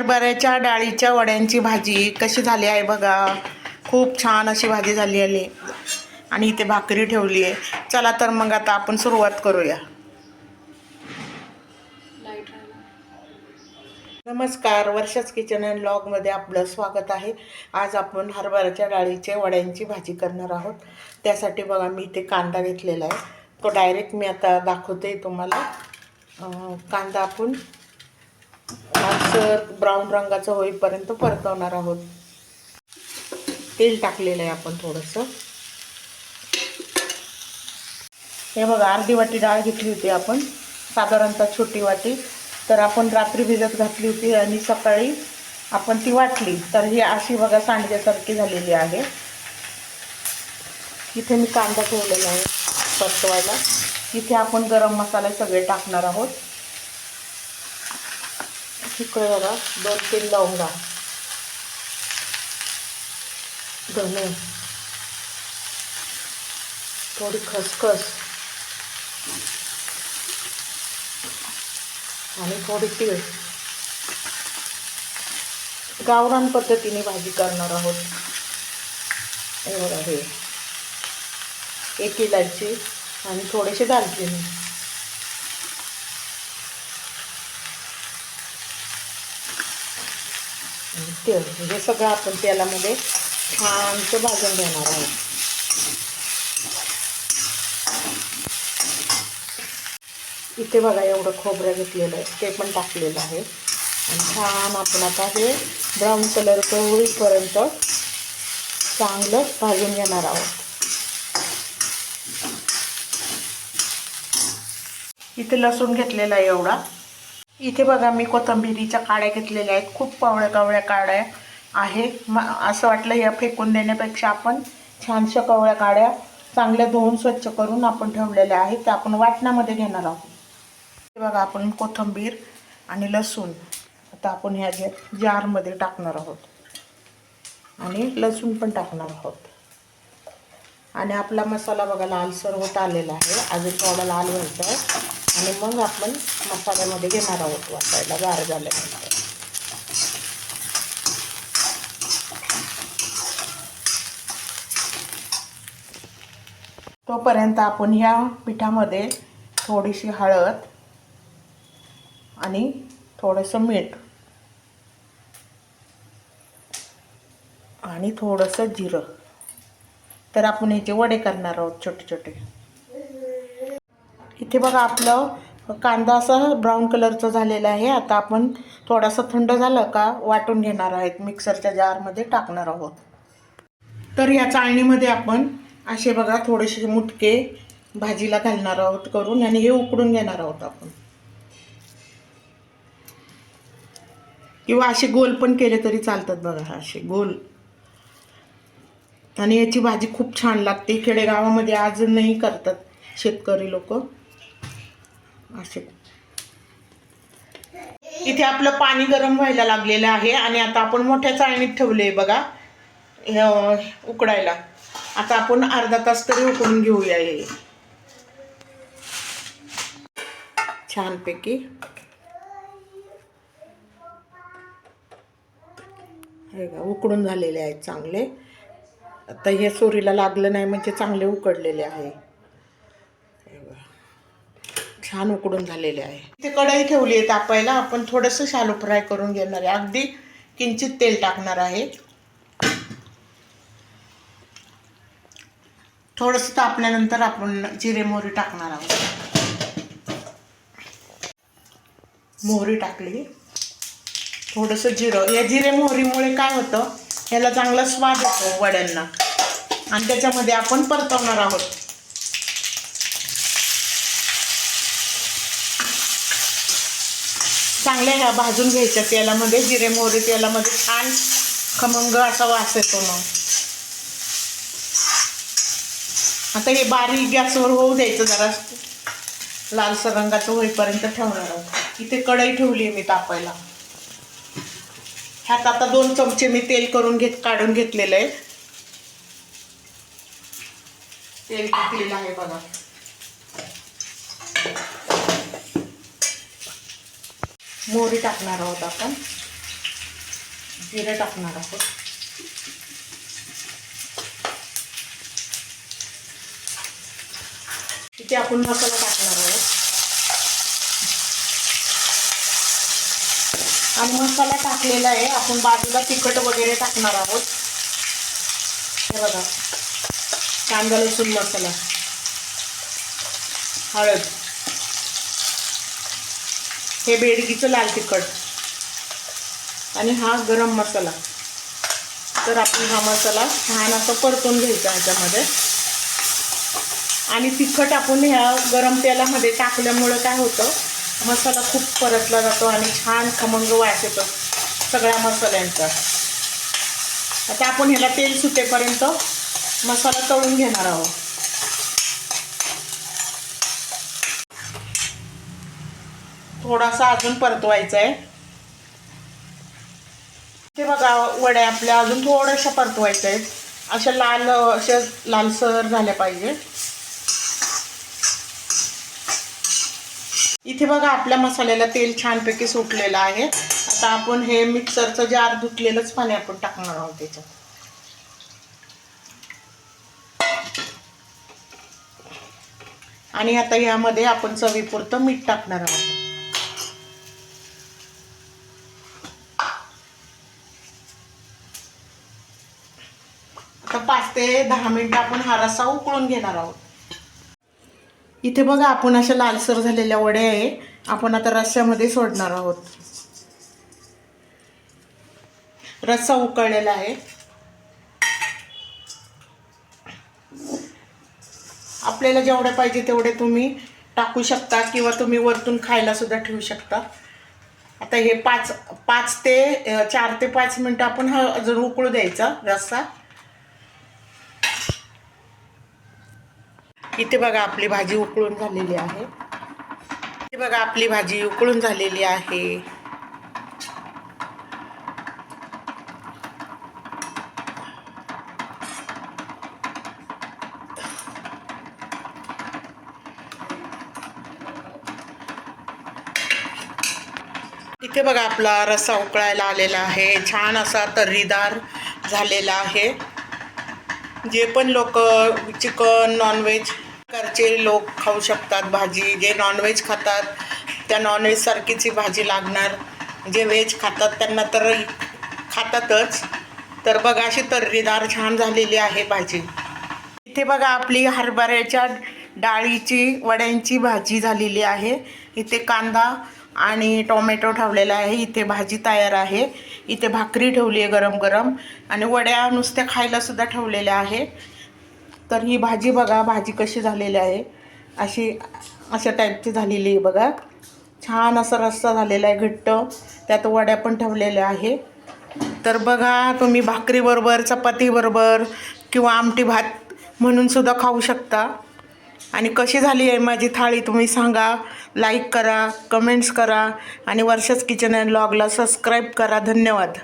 हरभऱ्याच्या डाळीच्या वड्यांची भाजी कशी झाली आहे बघा. खूप छान अशी भाजी झाली आहे. आणि इथे भाकरी ठेवली आहे. चला तर मग आता आपण सुरुवात करूया. नमस्कार. वर्षाच किचन अँड लॉगमध्ये आपलं स्वागत आहे. आज आपण हरभऱ्याच्या डाळीचे वड्यांची भाजी करणार आहोत. त्यासाठी बघा मी इथे कांदा घेतलेला आहे. तो डायरेक्ट मी आता दाखवते तुम्हाला. कांदा आपण सर ब्राऊन रंगाचं होईपर्यंत परतवणार आहोत. तेल टाकलेलं आहे आपण थोडंसं. हे बघा अर्धी वाटी डाळ घेतली होती आपण. साधारणतः छोटी वाटी. तर आपण रात्री भिजत घातली होती आणि सकाळी आपण ती वाटली. तर ही अशी बघा सांडग्यासारखी झालेली आहे. इथे मी कांदा ठेवलेला आहे परतवायला. इथे आपण गरम मसाले सगळे टाकणार आहोत. इकडे बघा दोन तीन लवंगा. धने. थोडी खसखस. आणि थोडी तीळ. गावरान पद्धतीने भाजी करणार आहोत. हे बघा हे एक इलायची आणि थोडेसे दालचिनी. आणि तेल हे सगळं आपण तेलामध्ये छानचं भाजून घेणार आहोत इथे बघा एवढं खोबरं घेतलेलं आहे ते पण टाकलेलं आहे. आणि छान आपण आता हे ब्राऊन कलरचं होईपर्यंत चांगलं भाजून घेणार आहोत. इथे लसूण घेतलेला आहे एवढा. इथे बघा मी कोथिंबिरीच्या काड्या घेतलेल्या आहेत. खूप कावळ्या कावळ्या काड्या आहे. म असं वाटलं या फेकून देण्यापेक्षा आपण छानशा कवळ्या काड्या चांगल्या धुवून स्वच्छ करून आपण ठेवलेल्या आहेत. त्या आपण वाटणामध्ये घेणार आहोत. हे बघा आपण कोथिंबीर आणि लसूण आता आपण ह्या जे जारमध्ये टाकणार आहोत. आणि लसूण पण टाकणार आहोत. आणि आपला मसाला बघा लालसर होत आलेला आहे. अजून थोडा लाल व्हायचा आहे. आणि मग आपण मसाल्यामध्ये घेणार आहोत वाटायला गार झाल्यानंतर. तोपर्यंत आपण ह्या पिठामध्ये थोडीशी हळद आणि थोडंसं मीठ आणि थोडंसं जिरं. तर आपण याचे वडे करणार आहोत छोटे छोटे इथे बघा आपलं कांदा असा ब्राऊन कलरचा झालेला आहे. आता आपण थोडासा थंड झालं का वाटून घेणार आहेत. मिक्सरच्या जारमध्ये टाकणार आहोत. तर या चाळणीमध्ये आपण असे बघा थोडेसे मुटके भाजीला घालणार आहोत करून आणि हे उकडून घेणार आहोत आपण. किंवा असे गोल पण केले तरी चालतात बघा असे गोल. आणि याची भाजी खूप छान लागते. खेडेगावामध्ये अजूनही करतात शेतकरी लोक. असे. इथे आपलं पाणी गरम व्हायला लागलेलं आहे आणि आता आपण मोठ्या चाळणीत ठेवले बघा. हे, उकडायला. आता आपण अर्धा तास तरी उकडून घेऊया हे. छानपैकी. उकडून झालेले आहेत चांगले. आता हे सोरीला लागलं नाही म्हणजे चांगले उकडलेले आहे. छान उकडून झालेले आहे. इथे कढई ठेवली आहे तापायला. आपण थोडंसं शालो फ्राय करून घेणार आहे. अगदी किंचित तेल टाकणार आहे. थोडंसं तापल्यानंतर आपण जिरे मोहरी टाकणार आहोत. मोहरी टाकली. थोडंसं जिरं. या जिरे मोहरीमुळे काय होतं? याला चांगला स्वाद येतो वड्यांना. आणि त्याच्यामध्ये आपण परतवणार आहोत. चांगल्या ह्या भाजून घ्यायच्या तेलामध्ये जिरे मोहरी तेलामध्ये छान खमंग असा वास येतो मग. आता हे बारीक गॅसवर होऊ द्यायचं जरा. लालसर रंगाचं होईपर्यंत ठेवणार आहोत. इथे कढई ठेवली आहे मी तापायला. ह्यात आता दोन चमचे मी तेल करून घेत काढून घेतलेलं आहे. तेल टाकलेलं आहे बघा. मोहरी टाकणार आहोत आपण. जिरं टाकणार आहोत. इथे आपण मसाला टाकणार आहोत. आणि मसाला टाकलेला आहे. आपण बाजूला तिखट वगैरे टाकणार आहोत. हे बघा. कांदा लसूण मसाला. हळद. हे बेडगीचं लाल तिखट. आणि हा गरम मसाला. तर आपण हा मसाला छान असं परतून घ्यायचा ह्याच्यामध्ये. आणि तिखट आपण ह्या गरम तेलामध्ये टाकल्यामुळं काय होतं? मसाला खूप परतला जातो आणि छान खमंग वास येतो सगळ्या मसाल्यांचा. आता आपण ह्याला तेल सुटेपर्यंत मसाला तळून घेणार आहोत. थोडासा अजून परतवायचा आहे ते बघा वड्या आपल्या अजून थोड्याशा परतवायच्या. आहेत अशा लाल अशा लालसर झाल्या पाहिजे. इथे बघा आपल्या मसाल्याला तेल छानपैकी सुटलेलं आहे. आता आपण हे मिक्सरचं जार धुतलेलंच पाणी आपण टाकणार आहोत त्याच्यात. आणि आता यामध्ये आपण चवीपुरतं मीठ टाकणार आहोत आता पाच ते दहा मिनिटं आपण हा रस्सा उकळून घेणार आहोत. इथे बघा आपण अशा लालसर झालेल्या वड्या आहे. आपण आता रस्स्यामध्ये सोडणार आहोत. रस्सा उकळलेला आहे. आपल्याला जेवढे पाहिजे तेवढे तुम्ही टाकू शकता किंवा तुम्ही वरतून खायला सुद्धा ठेवू शकता. आता हे पाच पाच ते चार ते पाच मिनटं आपण हा अजून उकळू द्यायचा रस्सा इथे बघा आपली भाजी उकळून झालेली आहे. इथे बघा आपली भाजी उकळून झालेली आहे. इथे बघा आपला रस्सा उकळायला आलेला आहे. छान असा तर्रीदार झालेला आहे. जे पण लोक चिकन नॉनव्हेज घरचे लोक खाऊ शकतात भाजी जे नॉनव्हेज खातात त्या नॉनव्हेजसारखीची भाजी लागणार. जे व्हेज खातात त्यांना तर खातातच. तर बघा अशी तर्रीदार छान झालेली आहे भाजी. इथे बघा आपली हरभऱ्याच्या डाळीची वड्यांची भाजी झालेली आहे. इथे कांदा आणि टोमॅटो ठेवलेला आहे. इथे भाजी तयार आहे. इथे भाकरी ठेवली आहे गरम गरम आणि वड्या नुसत्या खायलासुद्धा ठेवलेल्या आहे. तर ही भाजी बघा भाजी कशी झालेली आहे. अशी अशा टाईपची झालेली आहे बघा. छान असा रस्सा झालेला आहे घट्ट. त्यात वड्या पण ठेवलेल्या आहे. तर बघा तुम्ही भाकरीबरोबर चपातीबरोबर किंवा आमटी भात म्हणूनसुद्धा खाऊ शकता. आणि कशी झाली आहे माझी थाळी तुम्ही सांगा. लाईक करा कमेंट्स करा आणि वर्षाच किचन अँड लॉगला सबस्क्राईब करा. धन्यवाद.